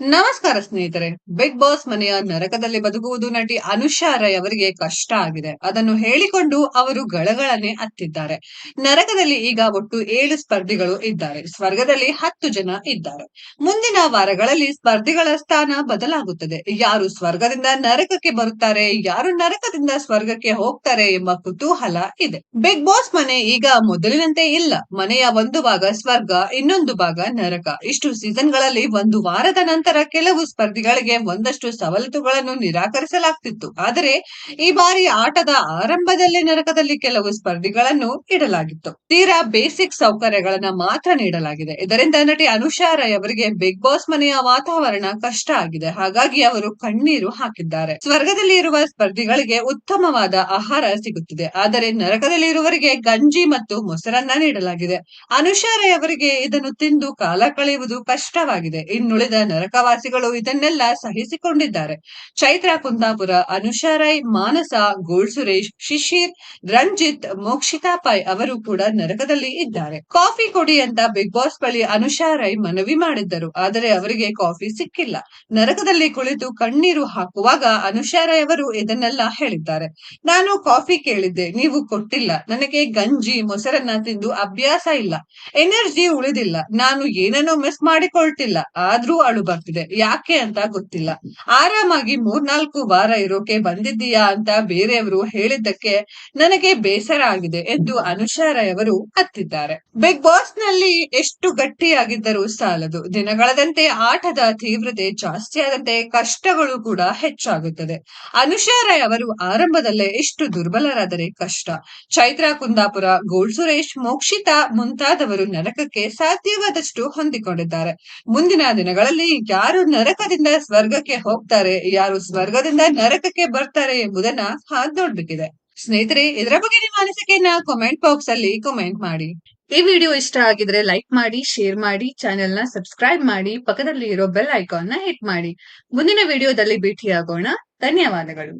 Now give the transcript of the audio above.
ನಮಸ್ಕಾರ ಸ್ನೇಹಿತರೆ. Big boss ಮನೆಯ ನರಕದಲ್ಲಿ ಬದುಕುವುದು ನಟಿ ಅನುಷಾ ರೈ ಅವರಿಗೆ ಕಷ್ಟ ಆಗಿದೆ. ಅದನ್ನು ಹೇಳಿಕೊಂಡು ಅವರು ಗಳಗಳನ್ನೇ ಅತ್ತಿದ್ದಾರೆ. ನರಕದಲ್ಲಿ ಈಗ ಒಟ್ಟು ಏಳು ಸ್ಪರ್ಧಿಗಳು ಇದ್ದಾರೆ. ಸ್ವರ್ಗದಲ್ಲಿ ಹತ್ತು ಜನ ಇದ್ದಾರೆ. ಮುಂದಿನ ವಾರಗಳಲ್ಲಿ ಸ್ಪರ್ಧಿಗಳ ಸ್ಥಾನ ಬದಲಾಗುತ್ತದೆ. ಯಾರು ಸ್ವರ್ಗದಿಂದ ನರಕಕ್ಕೆ ಬರುತ್ತಾರೆ, ಯಾರು ನರಕದಿಂದ ಸ್ವರ್ಗಕ್ಕೆ ಹೋಗ್ತಾರೆ ಎಂಬ ಕುತೂಹಲ ಇದೆ. ಬಿಗ್ ಬಾಸ್ ಮನೆ ಈಗ ಮೊದಲಿನಂತೆ ಇಲ್ಲ. ಮನೆಯ ಒಂದು ಭಾಗ ಸ್ವರ್ಗ, ಇನ್ನೊಂದು ಭಾಗ ನರಕ. ಇಷ್ಟು ಸೀಸನ್ಗಳಲ್ಲಿ ಒಂದು ವಾರದ ನಂತರ ಕೆಲವು ಸ್ಪರ್ಧಿಗಳಿಗೆ ಒಂದಷ್ಟು ಸವಲತ್ತುಗಳನ್ನು ನಿರಾಕರಿಸಲಾಗ್ತಿತ್ತು. ಆದರೆ ಈ ಬಾರಿ ಆಟದ ಆರಂಭದಲ್ಲಿ ನರಕದಲ್ಲಿ ಕೆಲವು ಸ್ಪರ್ಧಿಗಳನ್ನು ಇಡಲಾಗಿತ್ತು. ತೀರಾ ಬೇಸಿಕ್ ಸೌಕರ್ಯಗಳನ್ನ ಮಾತ್ರ ನೀಡಲಾಗಿದೆ. ಇದರಿಂದ ನಟಿ ಅನುಷಾ ರೈ ಅವರಿಗೆ ಬಿಗ್ ಬಾಸ್ ಮನೆಯ ವಾತಾವರಣ ಕಷ್ಟ ಆಗಿದೆ. ಹಾಗಾಗಿ ಅವರು ಕಣ್ಣೀರು ಹಾಕಿದ್ದಾರೆ. ಸ್ವರ್ಗದಲ್ಲಿ ಇರುವ ಸ್ಪರ್ಧಿಗಳಿಗೆ ಉತ್ತಮವಾದ ಆಹಾರ ಸಿಗುತ್ತಿದೆ. ಆದರೆ ನರಕದಲ್ಲಿ ಇರುವವರಿಗೆ ಗಂಜಿ ಮತ್ತು ಮೊಸರನ್ನ ನೀಡಲಾಗಿದೆ. ಅನುಷಾ ರೈ ಅವರಿಗೆ ಇದನ್ನು ತಿಂದು ಕಾಲ ಕಳೆಯುವುದು ಕಷ್ಟವಾಗಿದೆ. ಇನ್ನುಳಿದ ನರಕವಾಸಿಗಳು ಇದನ್ನೆಲ್ಲ ಸಹಿಸಿಕೊಂಡಿದ್ದಾರೆ. ಚೈತ್ರ, ಕುಂದಾಪುರ, ಅನುಷಾ ರೈ, ಮಾನಸ ಗೋಲ್ ಸುರೇಶ್, ಶಿಶಿರ್, ರಂಜಿತ್, ಮೋಕ್ಷಿತಾ ಪೈ ಅವರು ಕೂಡ ನರಕದಲ್ಲಿ ಇದ್ದಾರೆ. ಕಾಫಿ ಕೊಡಿ ಅಂತ ಬಿಗ್ ಬಾಸ್ ಬಳಿ ಅನುಷಾ ರೈ ಮನವಿ ಮಾಡಿದ್ದರು. ಆದರೆ ಅವರಿಗೆ ಕಾಫಿ ಸಿಕ್ಕಿಲ್ಲ. ನರಕದಲ್ಲಿ ಕುಳಿತು ಕಣ್ಣೀರು ಹಾಕುವಾಗ ಅನುಷಾ ರೈ ಅವರು ಇದನ್ನೆಲ್ಲ ಹೇಳಿದ್ದಾರೆ. ನಾನು ಕಾಫಿ ಕೇಳಿದ್ದೆ, ನೀವು ಕೊಟ್ಟಿಲ್ಲ. ನನಗೆ ಗಂಜಿ, ಮೊಸರನ್ನ ತಿಂದು ಅಭ್ಯಾಸ ಇಲ್ಲ. ಎನರ್ಜಿ ಉಳಿದಿಲ್ಲ. ನಾನು ಏನನ್ನೂ ಮಿಸ್ ಮಾಡಿಕೊಳ್ತಿಲ್ಲ. ಆದ್ರೂ ಅಳು ಬರ್ತಿದೆ ಯಾಕೆ ಅಂತ ಗೊತ್ತಿಲ್ಲ. ಆರಾಮಾಗಿ ಮೂರ್ನಾಲ್ಕು ವಾರ ಇರೋಕೆ ಬಂದಿದ್ದೀಯಾ ಅಂತ ಬೇರೆಯವರು ಹೇಳಿದ್ದಕ್ಕೆ ನನಗೆ ಬೇಸರ ಆಗಿದೆ ಎಂದು ಅನುಷಾ ರೈ ಅವರು ಹತ್ತಿದ್ದಾರೆ ಬಿಗ್ ಬಾಸ್ನಲ್ಲಿ ಎಷ್ಟು ಗಟ್ಟಿಯಾಗಿದ್ದರೂ ಸಾಲದು. ದಿನಗಳದಂತೆ ಆಟದ ತೀವ್ರತೆ ಜಾಸ್ತಿ ಆದಂತೆ ಕಷ್ಟಗಳು ಕೂಡ ಹೆಚ್ಚಾಗುತ್ತದೆ. ಅನುಷಾ ರೈ ಅವರು ಆರಂಭದಲ್ಲೇ ಎಷ್ಟು ದುರ್ಬಲರಾದರೆ ಕಷ್ಟ. ಚೈತ್ರ ಕುಂದಾಪುರ ಗೋಲ್ಡ್ ಸುರೇಶ್, ಮೋಕ್ಷಿತಾ ಮುಂತಾದವರು ನರಕಕ್ಕೆ ಸಾಧ್ಯವಾದಷ್ಟು ಹೊಂದಿಕೊಂಡಿದ್ದಾರೆ. ಮುಂದಿನ ದಿನಗಳಲ್ಲಿ ಯಾರು ನರಕದಿಂದ ಸ್ವರ್ಗಕ್ಕೆ ಹೋಗ್ತಾರೆ, ಯಾರು ಸ್ವರ್ಗದಿಂದ ನರಕಕ್ಕೆ ಬರ್ತಾರೆ ಎಂಬುದನ್ನ ಹಾದ್ ನೋಡ್ಬೇಕಿದೆ ಸ್ನೇಹಿತರೆ, ಇದರ ಬಗ್ಗೆ ನಿಮ್ಮ ಅನಿಸಿಕೆಯನ್ನ ಕಾಮೆಂಟ್ ಬಾಕ್ಸ್ ಅಲ್ಲಿ ಕಮೆಂಟ್ ಮಾಡಿ. ಈ ವಿಡಿಯೋ ಇಷ್ಟ ಆಗಿದ್ರೆ ಲೈಕ್ ಮಾಡಿ ಶೇರ್ ಮಾಡಿ ಚಾನೆಲ್ನ ಸಬ್ಸ್ಕ್ರೈಬ್ ಮಾಡಿ ಪಕ್ಕದಲ್ಲಿ ಇರೋ ಬೆಲ್ ಐಕಾನ್ನ ಹಿಟ್ ಮಾಡಿ. ಮುಂದಿನ ವಿಡಿಯೋದಲ್ಲಿ ಭೇಟಿಯಾಗೋಣ. ಧನ್ಯವಾದಗಳು.